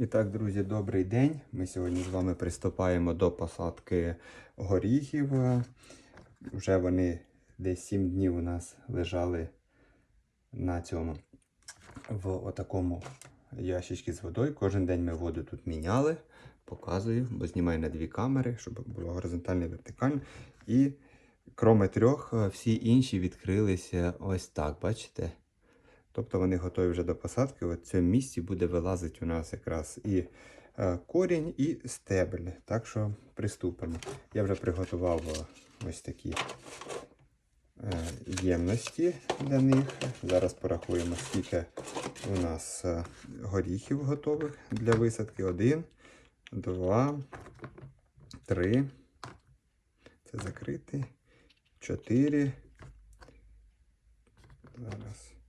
І так, друзі, добрий день. Ми сьогодні з вами приступаємо до посадки горіхів. Вже вони десь 7 днів у нас лежали на цьому в отакому ящичці з водою. Кожен день ми воду тут міняли. Показую, бо знімаю на дві камери, щоб було горизонтально і вертикально. І кроме трьох, всі інші відкрилися ось так, бачите? Тобто вони готові вже до посадки. В цьому місці буде вилазити у нас якраз і е, корінь, і стебель. Так що приступимо. Я вже приготував ось такі е, ємності для них. Зараз порахуємо, скільки у нас е, горіхів готових для висадки. Один, два, три. Це закрити. Чотири. Зараз.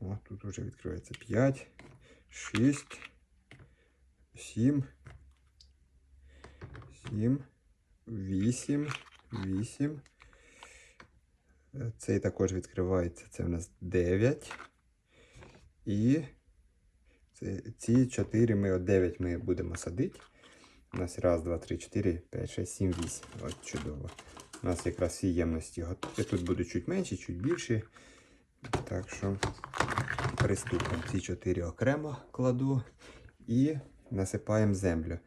О, тут вже відкривається 5, 6, 7, 7, 8, 8. Е, Цей також відкривається. Це в нас 9. І ці 4 ми от 9 ми будемо садити. У нас раз, два, три, 4, 5, 6, 7, 8. От чудово. У нас якраз всі ємності. Тут будуть чуть менші, чуть більші. Так що приступимо. Ці чотири окремо кладу і насипаємо землю.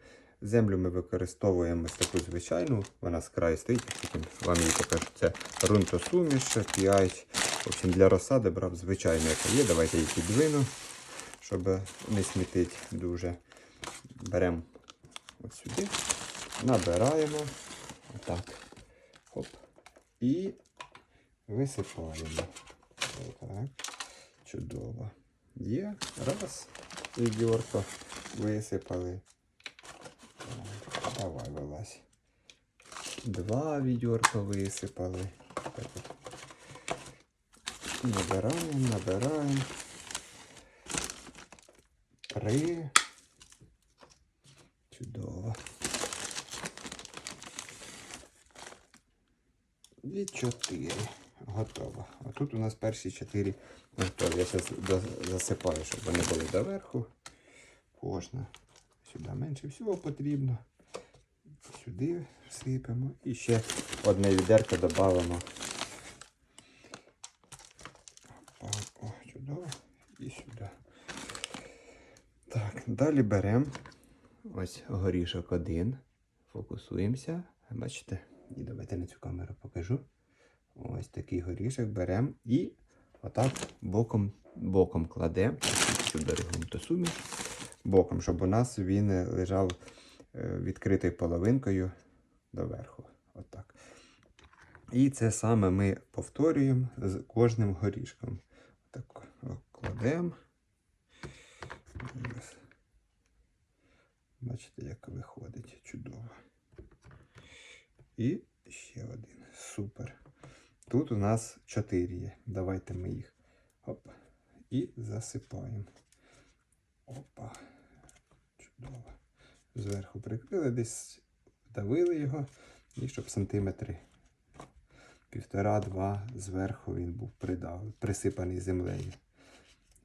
Землю ми використовуємо ось таку звичайну, вона з краю стоїть, потім вам її покажу. Це ґрунтосуміш, pH. В общем, для розсади брав звичайну, яка є. Давайте її підвину, щоб не смітить дуже. Беремо сюди, набираємо. Отак. Хоп. І висипаємо. Так. Чудово. Є. Раз. Відьорко висипали. Так, Давай вилазь. Два відьорка висипали. Так от. Набираємо, набираємо. Три. Чудово. І чотири. Готово. А тут у нас перші чотири готові. Я зараз засипаю, щоб вони були доверху. Кожна. Сюди менше всього потрібно. Сюди всипемо. І ще одне відерко додамо. О, чудово. І сюди. Так, далі беремо ось горішок один. Фокусуємося. Бачите? І давайте на цю камеру покажу. Ось такий горішок беремо і отак боком боком кладемо. Сюди ґрунтосуміш. Боком, щоб у нас він лежав е, відкритою половинкою доверху. Отак. І це саме ми повторюємо з кожним горішком. Так, кладемо. Бачите, як виходить чудово. І ще один. Супер. Тут у нас 4 є. Давайте ми їх оп, і засипаємо. Опа. Чудово. Зверху прикрили, десь давили його, і щоб сантиметри півтора-два зверху він був придав, присипаний землею.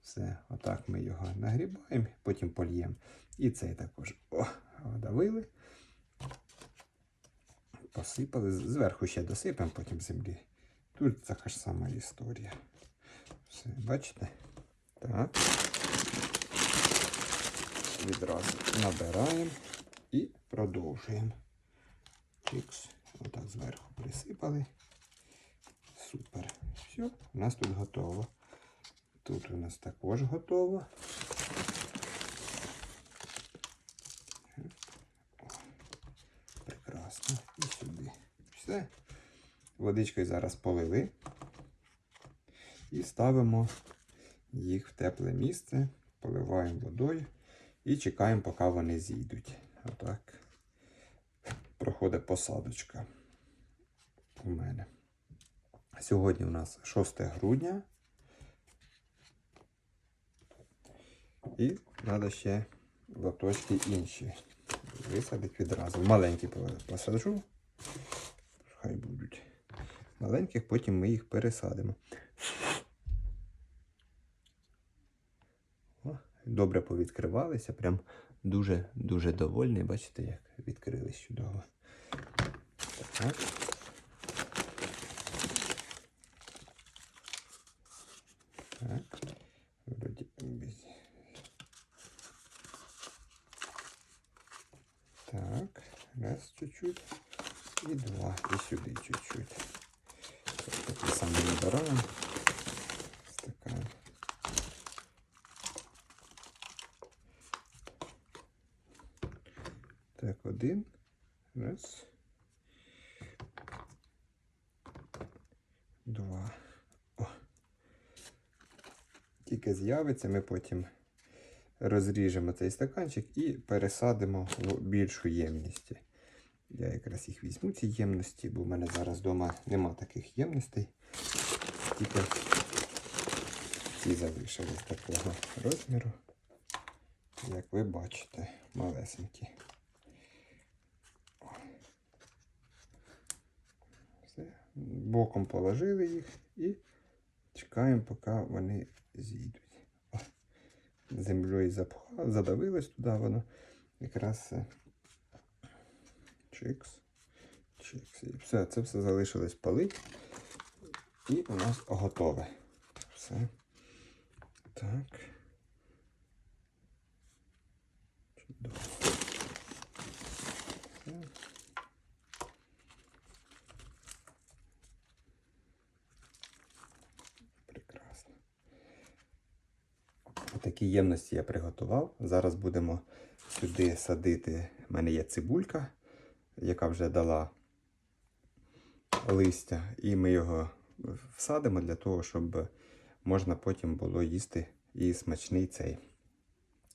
Все, отак ми його нагрібаємо, потім польємо. І цей також о, давили. Посипали, зверху ще досипемо, потім землі. Тут така ж сама історія. Все, бачите? Так. Відразу набираємо і продовжуємо. Чикс. Отак зверху присипали. Супер. Все, у нас тут готово. Тут у нас також готово. Прекрасно. І сюди. Все. Водичкою зараз полили і ставимо їх в тепле місце, поливаємо водою і чекаємо, поки вони зійдуть. Отак проходить посадочка у мене. Сьогодні у нас 6 грудня. І треба ще лоточки інші висадити відразу. Маленькі посаджу. Хай будуть маленьких, потім ми їх пересадимо. О, добре повідкривалися. Прям дуже-дуже довольний. Бачите, як відкрились чудово. Так. Так. Вроді Так, раз чуть-чуть. І два. І сюди чуть-чуть. Такий самий набираємо. Стакан. Так, один. Раз. Два. О. Тільки з'явиться, ми потім розріжемо цей стаканчик і пересадимо в більшу ємність. Я якраз їх візьму, ці ємності, бо в мене зараз вдома нема таких ємностей. Тільки ці залишились такого розміру, як ви бачите, малесенькі. Все. Боком положили їх і чекаємо, поки вони зійдуть. О. Землею запхали, задавилось туди воно. Якраз е, чикс. Чикс. І все, це все залишилось палити. І у нас готове. Все. Так. Чудово. Прекрасно. Такі ємності я приготував. Зараз будемо сюди садити. У мене є цибулька, яка вже дала листя, і ми його всадимо для того, щоб можна потім було їсти і смачний цей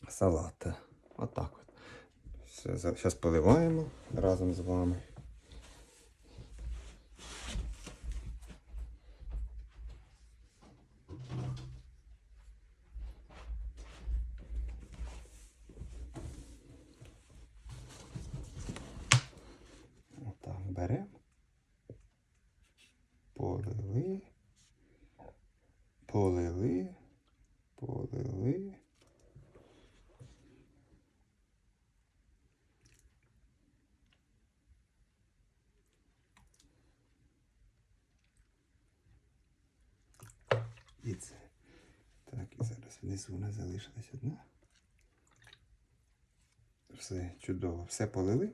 салат. Отак от. Зараз поливаємо разом з вами. Отак беремо. Полили. Полили. Полили. І це. Так, і зараз внизу нас залишилась одна. Все чудово, все полили.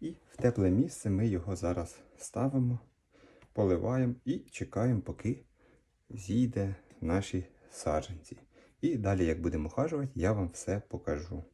І в тепле місце ми його зараз ставимо, поливаємо і чекаємо, поки зійде наші саджанці. І далі, як будемо хажувати, я вам все покажу.